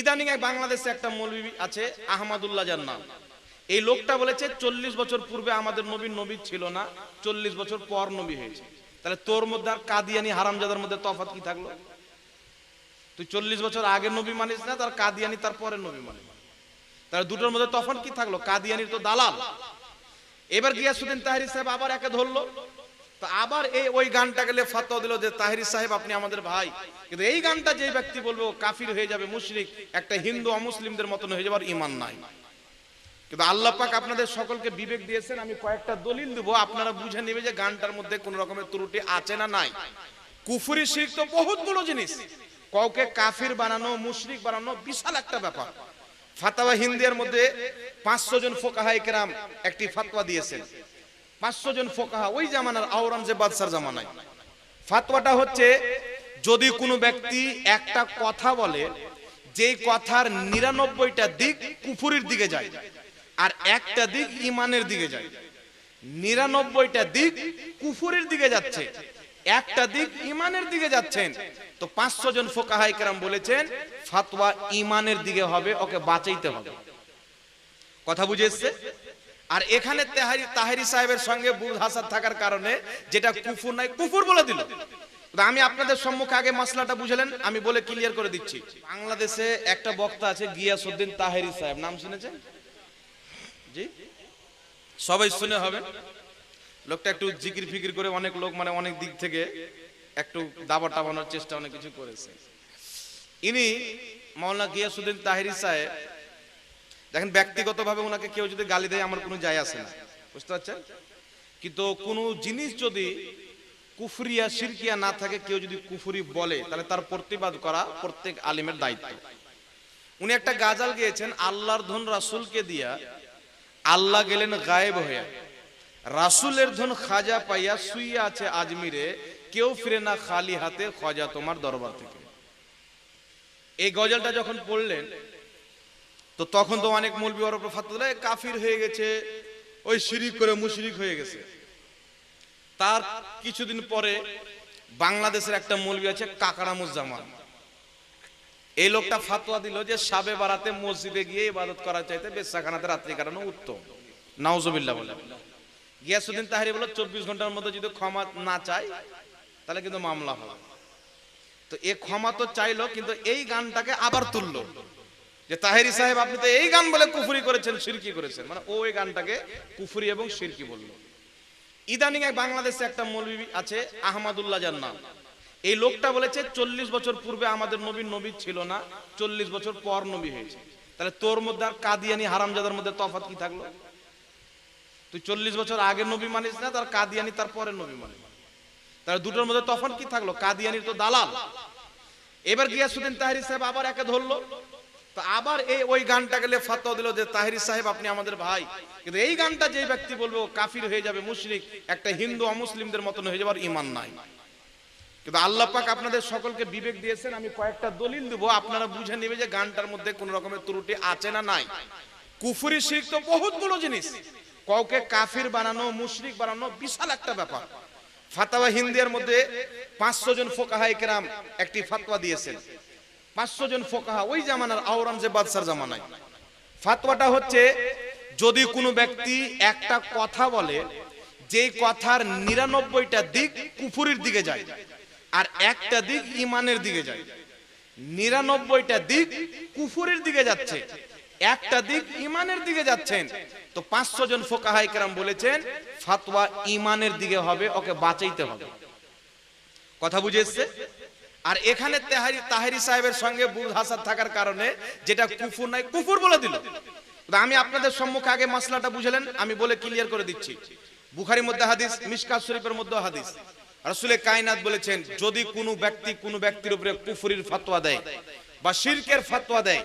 ইদানিং বাংলাদেশে একটা মৌলবী আছে, আহমদুল্লাহ যার নাম। এই লোকটা বলেছে, চল্লিশ বছর পূর্বে আমাদের নবী নবী ছিল না, চল্লিশ বছর পর নবী হয়েছে। তাহলে তোর মধ্যে আর কাদিয়ানি হারামজাদার মধ্যে তফাৎ কি থাকল? তুই চল্লিশ বছর আগের নবী মানিস না, তার কাদিয়ানি তার পরের নবী মানিস। তাহলে দুটোর মধ্যে তফাৎ কি থাকল? কাদিয়ানির তো দালাল। এবার গিয়াসুদ্দিন তাহিরি সাহেব আবার একে ধরলো। আবার এই ওই গানটা গেলে ফাতোয়া দিল যে, তাহিরি সাহেব, আপনি আমাদের ভাই। কিন্তু এই গানটা যে ব্যক্তি বলবে কাফির হয়ে যাবে, মুশরিক। একটা হিন্দু অমুসলিমদের মতন হয়ে যাবার ইমান নাই। কিন্তু আল্লাহ পাক আপনাদের সকলকে বিবেক দিয়েছেন, আমি কয়েকটা দলিল দেবো। আপনারা বুঝে নেবে যে গানটার মধ্যে কোন রকমের ত্রুটি আছে না নাই। কুফুরি শিখ তো বহুতগুলো জিনিস। কাউকে কাফির বানানো, মুশরিক বানানো বিশাল একটা ব্যাপার। ফাতাওয়া হিন্দিয়ার মধ্যে পাঁচশো জন ফোকাহাই কেরাম একটি ফাতোয়া দিয়েছেন। পাঁচশো জন ফোকাহা, ওই জামানার আওরঙ্গজেব বাদশার জামানায়। ফাতোয়াটা হচ্ছে, যদি কোনো ব্যক্তি একটা কথা বলে, যেই কথার নিরানব্বইটা দিক কুফুরির দিকে যায়, আর একটা দিক ইমানের দিকে যায়। নিরানব্বইটা দিক কুফুরির দিকে যাচ্ছে, একটা দিক ইমানের দিকে যাচ্ছেন। তো পাঁচশো জন ফোকাহাই কেরাম বলেছেন ফাতোয়া ইমানের দিকে হবে, ওকে বাঁচাইতে হবে। কথা বুঝে এসছে? আর এখানে তেহারি তাহেরি সাহেবের সঙ্গে বুধ হাসাদ থাকার কারণে যেটা কুফুর নাই, কুফুর বলে দিল। আমি আপনাদের সম্মুখে আগে মশলাটা বুঝলেন, আমি বলে ক্লিয়ার করে দিচ্ছি। বাংলাদেশে একটা বক্তা আছে গিয়াসউদ্দিন তাহেরি সাহেব, নাম শুনেছেন? জি? সবাই শুনে হবে। লোকটা একটু জিকির ফিকির করে অনেক লোক মানে অনেক দিক থেকে একটু দাবা টাবানোর চেষ্টা অনেক কিছু করেছে। ইনি মাওলানা গিয়াসউদ্দিন তাহেরি সাহেব দেখেন, ব্যক্তিগতভাবে ওনাকে কেউ যদি গালি দেয়, আমার কোনো যায় আসে না। বুঝতে পারছেন? কিন্তু কোনো জিনিস যদি কুফরিয়া, শিরকিয়া না থাকে, কেউ যদি কুফরি বলে, তাহলে তার প্রতিবাদ করা প্রত্যেক আলিমের দায়িত্ব। উনি একটা গাজাল গিয়েছেন, আল্লাহর ধন রাসূলকে দিয়া, আল্লাহ গেলেন গায়েব হইয়া রাসূলের ধন খাজা পাইয়া শুইয়া আছে আজমিরে, কেউ ফিরে না খালি হাতে খজা তোমার দরবার থেকে। এই গজলটা যখন পড়লেন তো তখন তো অনেক মৌলবি ওর উপর কাফির হয়ে গেছে, ওই শিরিক করে মুশরিক হয়ে গেছে। তার কিছুদিন পরে বাংলাদেশের একটা মৌলবি আছে কাকারা কাকারামুজ্জামান। এই লোকটা ফাতোয়া দিল যে সাবে বারাতে মসজিদে গিয়ে ইবাদত করার চাইতে বেসাখানাতে রাত্রি কাটানো উত্তম। নাউজুবিল্লাহ বলে। গিয়াসুদ্দিন তাহারি বলে চব্বিশ ঘণ্টার মধ্যে যদি ক্ষমা না চায় তাহলে কিন্তু মামলা হবে। তো এ ক্ষমা তো চাইলো, কিন্তু এই গানটাকে আবার তুললো। যে তাহেরি সাহেব, আপনি তো এই গান বলে কুফুরি করেছেন শিরকি করেছেন। মানে ও এই গানটাকে কুফুরি এবং শিরকি বলল। ইদানিং এক বাংলাদেশে একটা মৌলবী আছে, আহমদুল্লাহ যার নাম। এই লোকটা বলেছে, চল্লিশ বছর পূর্বে আমাদের নবী নবী ছিল না, চল্লিশ বছর পর নবী হয়েছে। তাহলে তোর মধ্যে আর কাদিয়ানি হারামজাদার মধ্যে তফাৎ কি থাকল? তুই চল্লিশ বছর আগের নবী মানিস না, তার কাদিয়ানি তার পরের নবী মানিস। তাহলে দুটোর মধ্যে তফাৎ কি থাকল? কাদিয়ানির তো দালাল। এবার গিয়াসুদ্দিন তাহারি সাহেব আবার একে ধরলো। তো আবার এই ওই গানটা গেলে ফাতোয়া দিল যে, তাহিরি সাহেব, আপনি আমাদের ভাই। কিন্তু এই গানটা যে ব্যক্তি বলবে, কাফির হয়ে যাবে, মুশরিক, একটা হিন্দু অমুসলিমদের মতন হয়ে যাবার ইমান নাই। কিন্তু আল্লাহ পাক আপনাদের সকলকে বিবেক দিয়েছেন, আমি কয়েকটা দলিল দেবো, আপনারা বুঝে নেবে যে গানটার মধ্যে কোন রকমের ত্রুটি আছে না নাই। কুফুরি শিখ তো বহুত বহুতগুলো জিনিস। কাউকে কাফির বানানো, মুশরিক বানানো বিশাল একটা ব্যাপার। ফাতাওয়া হিন্দিয়ার মধ্যে পাঁচশো জন ফোকাহাই কেরাম একটি ফাতোয়া দিয়েছেন। পাঁচশো জন ফোকাহা, ওই জামানার আওরঙ্গজেব বাদশার জামানায়। ফাতোয়াটা হচ্ছে, যদি কোনো ব্যক্তি একটা কথা বলে, যেই কথার নিরানব্বইটা দিক কুফুরির দিকে যায়, আর একটা দিক ইমানের দিকে যায়। নিরানব্বইটা দিক কুফুরির দিকে যাচ্ছে, একটা দিক ইমানের দিকে যাচ্ছেন। তো পাঁচশো জন ফোকাহাই কেরাম বলেছেন ফাতোয়া ইমানের দিকে হবে, ওকে বাঁচাইতে হবে। কথা বুঝে এসছে? আর এখানে তেহারি তাহারি সাহেবের সঙ্গে বুধ হাসাদ থাকার কারণে যেটা কুফুর নাই কুফুর বলে দিল। আমি আপনাদের সম্মুখে আগে মশলাটা বুঝলেন, আমি বলে ক্লিয়ার করে দিচ্ছি। বুখারির মধ্যে হাদিস মিশকাত শরীফের মধ্যে হাদিস। রাসূলে কায়নাত বলেছেন, যদি কোনো ব্যক্তি কোনো ব্যক্তির উপরে কুফুরির ফতোয়া দেয় বা শিরকের ফতোয়া দেয়,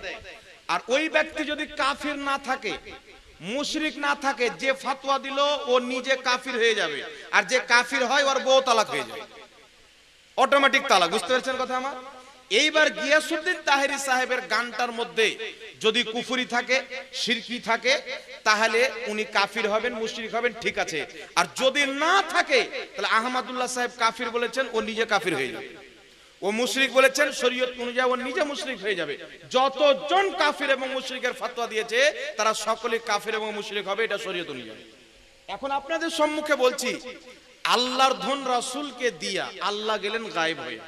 আর ওই ব্যক্তি যদি কাফির না থাকে, মুশরিক না থাকে, যে ফতোয়া দিল, ও নিজে কাফির হয়ে যাবে। আর যে কাফির হয়, ওর বউ তালাক হয়ে যাবে। অটোমেটিক তালা বুঝতে পারছেন কথা আমার? এইবার গিয়াসুদ্দিন তাহেরি সাহেবের গানটার মধ্যে যদি কুফুরি থাকে, শিরকি থাকে, তাহলে উনি কাফির হবেন, মুশরিক হবেন, ঠিক আছে। আর যদি না থাকে, তাহলে আহমদুল্লাহ সাহেব কাফির বলেছেন, ও নিজে কাফির হয়ে যাবে। ও মুশরিক বলেছেন, শরীয়ত অনুযায়ী ও নিজে মুশরিক হয়ে যাবে। যতজন কাফির এবং মুশরিকের ফতোয়া দিয়েছে, তারা সকলে কাফির এবং মুশরিক হবে, এটা শরীয়ত অনুযায়ী। এখন আপনাদের সম্মুখে বলছি আল্লাহর ধন রাসূলকে দিয়া আল্লাহ গেলেন গায়েব হয়ে।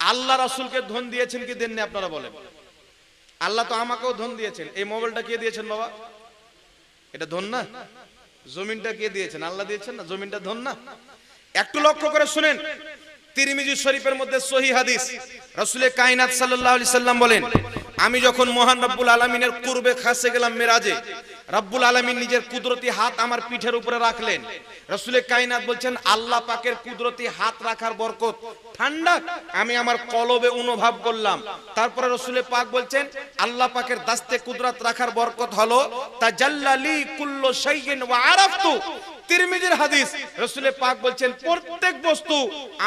আল্লাহ রাসূলকে ধন দিয়েছেন কি দেননি আপনারা বলেন? আল্লাহ তো আমাকেও ধন দিয়েছেন। এই মোবাইলটা কে দিয়েছেন বাবা? এটা ধন না? জমিনটা কে দিয়েছেন? আল্লাহ দিয়েছেন না? জমিনটা ধন না? একটু লক্ষ্য করে শুনেন। তিরমিজি শরীফের মধ্যে সহি হাদিস। রাসূলের কায়নাত আলাইহি সাল্লাম বলেন, আমি যখন মহান রব্বুল আলামিনের কুরবে খাসে গেলাম মেরাজে রব্বুল আলামিন নিজের কুদরতি হাত আমার পিঠের উপরে রাখলেন। রাসূলের কায়নাত বলছেন, আল্লাহ পাকের কুদরতি হাত রাখার বরকত। ঠান্ডা, আমি আমার কলবে অনুভব করলাম। তারপরে রসুলে পাক বলছেন, আল্লাহ পাকের দাস্তে কুদরত রাখার বরকত হলো তাজাল্লালি কুল্লু শাইইন ওয়া আরাফতু। তিরমিজির হাদিস রসুলে পাক বলছেন, প্রত্যেক বস্তু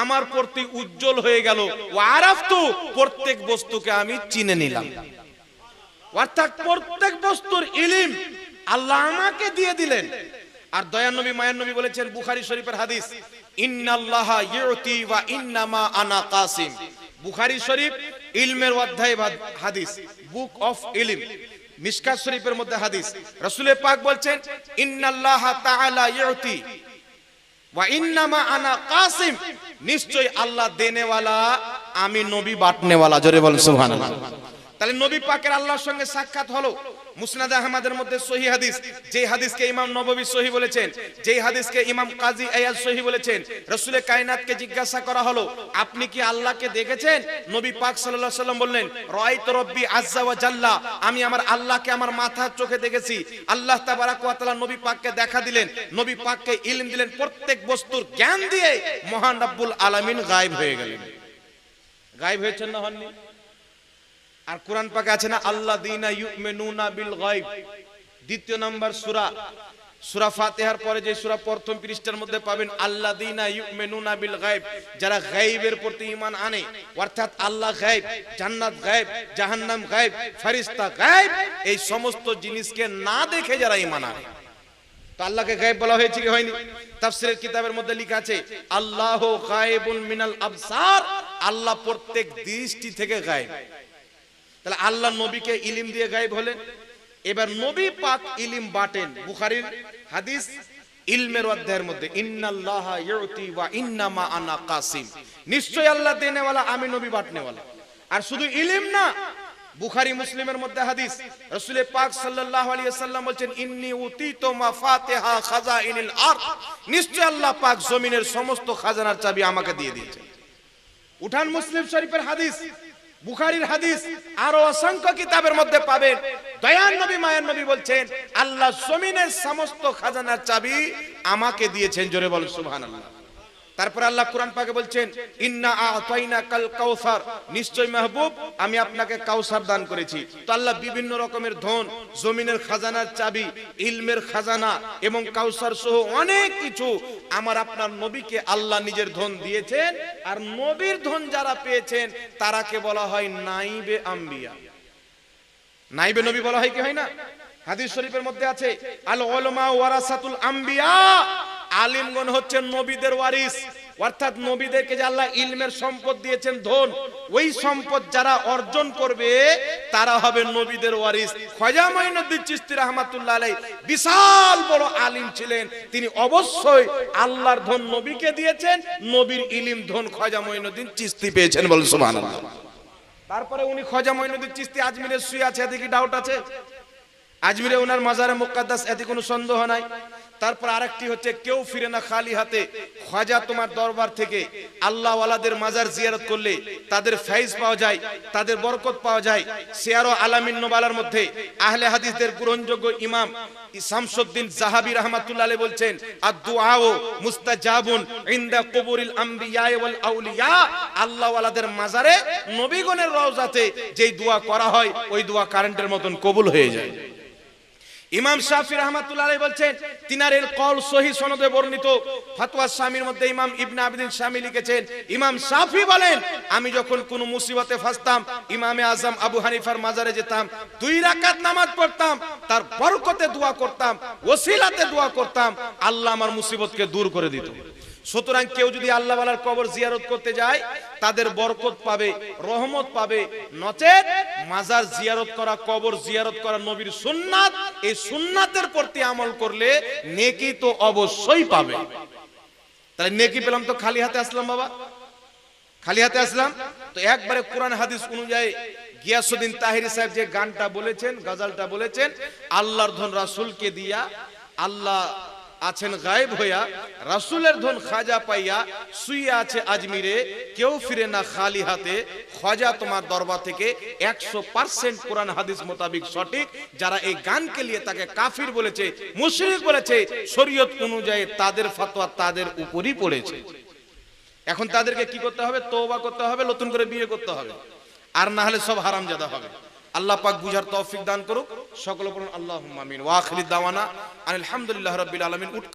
আমার প্রতি উজ্জ্বল হয়ে গেল। ওয়া আরাফতু, প্রত্যেক বস্তুকে আমি চিনে নিলাম। অর্থাৎ প্রত্যেক বস্তুর ইলিম আল্লাহ আমাকে দিয়ে দিলেন। আর দয়ান নবী মায়ান নবী বলেছেন বুখারী শরীফের হাদিস ইন্নামা আনা কাসিম। নিশ্চয় আল্লাহ দেনেওয়ালা, আমি নবী বাটনেওয়ালা। জোরে বল তাহলে নবী পাকের আল্লাহর সঙ্গে সাক্ষাৎ হলো। মুসনাদ আহমদের মধ্যে সহি হাদিস যে হাদিসকে ইমাম নববী সহি বলেছেন যে হাদিসকে ইমাম কাজী আয়াজ সহি বলেছেন, রসুলের কায়নাতকে জিজ্ঞাসা করা হলো, আপনি কি আল্লাহকে দেখেছেন? নবী পাক সাল্লাল্লাহু সাল্লাম বললেন রাইত রব্বি আজ্জা ওয়া আমি আমার আল্লাহকে আমার মাথার চোখে দেখেছি। আল্লাহ তাবারাক ওয়া নবী পাককে দেখা দিলেন, নবী পাককে ইলম দিলেন প্রত্যেক বস্তুর জ্ঞান দিয়ে মহান রব্বুল আলামিন গায়েব হয়ে গেলেন। গায়েব হয়েছেন না হননি? আর কোরআন পাকে আছে না আল্লাহ দিনা ইউমিনুনা বিল গায়ব। দ্বিতীয় নাম্বার সূরা। সূরা ফাতিহার পরে যে সূরা প্রথম পৃষ্ঠার মধ্যে পাবেন আল্লাহ দিনা ইউমিনুনা বিল গায়ব। যারা গায়বের প্রতি ঈমান আনে, অর্থাৎ আল্লাহ গায়ব, জান্নাত গায়ব, জাহান্নাম গায়ব, ফেরেশতা গায়ব, এই সমস্ত জিনিসকে না দেখে যারা ঈমান আনে। তো আল্লাহকে গায়েব বলা হয়েছে কি হয়নি? তাফসীরের কিতাবের মধ্যে লেখা আছে, আল্লাহ গায়েবুন মিনাল আবসার, আল্লাহ প্রত্যেক দৃষ্টি থেকে গায়েব। তাহলে আল্লাহ নবীকে ইলিম দিয়ে গায়েব হলেন। এবার নবী পাক ইলিম বাটেন। বুখারীর হাদিস ইলমের অধ্যায়ের মধ্যে, ইন্নাল্লাহা ইউতি ওয়া ইন্নামা আনা কাসিম। নিশ্চয় আল্লাহ দেনেওয়ালা, আমি নবী বাটনেওয়ালা। আর শুধু ইলিম না, বুখারী মুসলিমের মধ্যে হাদিস, রাসূলের পাক সাল্লাল্লাহু আলাইহি সাল্লাম বলেন ইন্নী উতিতু মাফাতিহা খাজাইনিল আরদ। নিশ্চয় আল্লাহ পাক জমিনের সমস্ত খাজানার চাবি আমাকে দিয়ে দিয়েছেন। উঠান মুসলিম শরীফের হাদিস বুখারীর হাদিস আরও অসংখ্য কিতাবের মধ্যে পাবেন। দয়ান নবী মায়ান নবী বলছেন, আল্লাহ জমিনের সমস্ত খাজানার চাবি আমাকে দিয়েছেন, জোরে বল সুবহানাল্লাহ। তারপর আল্লাহ কোরআন পাকে বলছেন, ইন্না আতাইনা কাল কাউসার। নিশ্চয় মাহবুব, আমি আপনাকে কাউসার দান করেছি। তো আল্লাহ বিভিন্ন রকমের ধন, জমিনের খাজানার চাবি, ইলমের খাজানা এবং কাউসার সহ অনেক কিছু আমার আপনার নবীকে আল্লাহ নিজের ধন দিয়েছেন। আর নবীর ধন যারা পেয়েছেন, তারাকে বলা হয় নাইবে আম্বিয়া। নাইবে নবী বলা হয় কি হয় না? হাদিস শরীফের মধ্যে আছে আল উলামা ওয়ারাসাতুল আম্বিয়া। আলিমগণ হচ্ছেন নবীদের ওয়ারিস। অর্থাৎ নবীদেরকে যে আল্লাহ ইলমের সম্পদ দিয়েছেন, ধন, ওই সম্পদ যারা অর্জন করবে, তারা হবে নবীদের ওয়ারিস। খজা মাইনুদ্দিন চিশতি রাহমাতুল্লাহ আলাই বিশাল বড় আলিম ছিলেন। তিনি অবশ্যই আল্লাহর ধন নবীকে দিয়েছেন, নবীর ইলিম ধন খজা মাইনুদ্দিন চিশতি পেয়েছেন বল সুবহানাল্লাহ। তারপরে উনি খজা মঈনুদ্দিন চিস্তি আজমিরে শুয়ে আছে এতে কি ডাউট আছে? আজমিরে ওনার মাজারে মুকাদ্দাস, এতে কোনো সন্দেহ নাই। তারপর আরেকটি হচ্ছে, কেউ ফিরে না খালি হাতে। খাজা তোমার দরবার থেকে আল্লাহ ওয়ালাদের মাজার জিয়ারত করলে তাদের ফাইজ পাওয়া যায়, তাদের বরকত পাওয়া যায়। সিয়ারো আলামিন নোবালার মধ্যে আহলে হাদিসদের গ্রহণযোগ্য ইমাম শামসুদ্দিন জাহাবি রহমাতুল্লাহ বলছেন আদ-দুআও মুস্তাজাবুন ইনদা কুবুরিল আম্বিয়া ওয়াল আউলিয়া। আল্লাহ ওয়ালাদের মাজারে নবীগণের রওজাতে যেই দোয়া করা হয়, ওই দোয়া কারেন্টের মতন কবুল হয়ে যায়। ইমাম শাফি রহমাতুল্লাহ বলছেন, তিনারের কল সহি সনদে বর্ণিত। ফতোয়া স্বামীর মধ্যে ইমাম ইবনা আবিদিন স্বামী লিখেছেন, ইমাম শাফি বলেন, আমি যখন কোনো মুসিবতে ফাঁসতাম, ইমামে আজম আবু হানিফার মাজারে যেতাম, দুই রাকাত নামাজ পড়তাম, তার বরকতে দোয়া করতাম, ওসিলাতে দোয়া করতাম, আল্লাহ আমার মুসিবতকে দূর করে দিত। সুতরাং কেউ যদি আল্লাহ ওয়ালার কবর জিয়ারত করতে যায়, তাদের বরকত পাবে, রহমত পাবে, নচেত মাজার জিয়ারত করা, কবর জিয়ারত করা নবীর সুন্নাত এই সুন্নাতের প্রতি আমল করলে নেকি তো অবশ্যই পাবে। তাহলে নেকি পেলাম তো খালি হাতে আসলাম বাবা। খালি হাতে আসলাম। তো একবারে কোরআন হাদিস অনুযায়ী গিয়াসুদ্দিন তাহির সাহেব যে গানটা বলেছেন, গজালটা বলেছেন, আল্লাহর ধন রাসুলকে দিয়া আল্লাহ আছেন গায়েব হইয়া, রাসূলের ধন খাজা পাইয়া শুইয়া আছে আজমিরে, কেউ ফিরে না খালি হাতে। খাজা তোমার দরবার থেকে একশো পার্সেন্ট কোরআন হাদিস মোতাবিক সঠিক, যারা এই গানকে নিয়ে তাকে কাফির বলেছে, মুশরিক বলেছে, শরীয়ত অনুযায়ী তাদের ফতোয়া তাদের উপরই পড়েছে। এখন তাদেরকে কি করতে হবে? তওবা করতে হবে, নতুন করে বিয়ে করতে হবে। আর না হলে সব হারামজাদা হবে। আল্লাহ পাক বুঝার তৌফিক দান করুক। সকল বলুন আল্লাহুম্মা আমিন। ওয়া আখিরি দাওয়ানা আলহামদুলিল্লাহ রাব্বিল আলামিন।